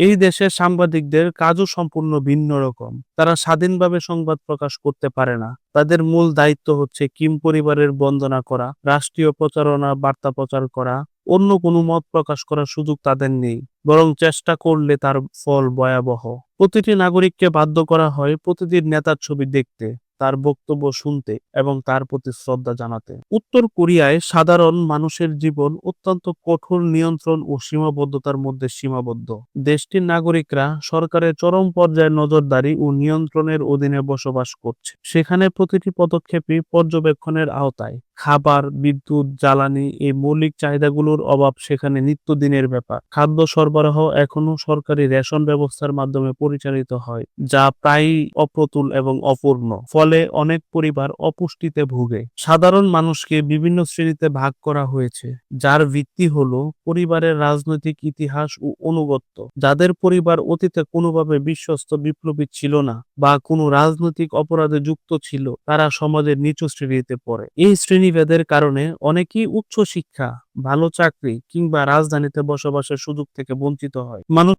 এই দেশের সাংবাদিকদের কাজও সম্পূর্ণ ভিন্ন রকম। তারা স্বাধীনভাবে সংবাদ প্রকাশ করতে পারে না। তাদের মূল দায়িত্ব হচ্ছে কিম পরিবারের বন্দনা করা, রাষ্ট্রীয় প্রচারণা, বার্তা প্রচার করা, অন্য কোনো মত প্রকাশ করার সুযোগ তাদের নেই, বরং চেষ্টা করলে তার ফল ভয়াবহ। প্রতিটি নাগরিককে বাধ্য করা হয় প্রতিদিন নেতার ছবি দেখতে। তার বক্তব্য শুনতে এবং তার প্রতি শ্রদ্ধা জানাতে। উত্তর কোরিয়ায় সাধারণ মানুষের জীবন অত্যন্ত কঠোর নিয়ন্ত্রণ ও সীমাবদ্ধতার মধ্যে সীমাবদ্ধ। দেশটির নাগরিকরা সরকারের চরম পর্যায়ে নজরদারি ও নিয়ন্ত্রণের অধীনে বসবাস করছে। সেখানে প্রতিটি পদক্ষেপই পর্যবেক্ষণের আওতায়। খাবার, বিদ্যুৎ, জ্বালানি এই মৌলিক চাহিদাগুলোর অভাব সেখানে নিত্যদিনের ব্যাপার। খাদ্য সরবরাহ এখনও সরকারি রেশন ব্যবস্থার মাধ্যমে পরিচালিত হয়, যা প্রায়ই অপ্রতুল এবং অপূর্ণ, ফলে অনেক পরিবার অপুষ্টিতে ভুগে। সাধারণ মানুষকে বিভিন্ন শ্রেণীতে ভাগ করা হয়েছে, যার ভিত্তি হলো পরিবারের রাজনৈতিক ইতিহাস ও অনুগত্য যাদের পরিবার অতীতে কোনোভাবে বিশ্বস্ত বিপ্লবী ছিল না বা কোনো রাজনৈতিক অপরাধে যুক্ত ছিল, তারা সমাজের নিচু শ্রেণীতে পড়ে। এই শ্রেণীভেদের কারণে অনেকেই উচ্চ শিক্ষা, ভালো চাকরি কিংবা রাজধানীতে বসবাসের সুযোগ থেকে বঞ্চিত হয়। মানুষ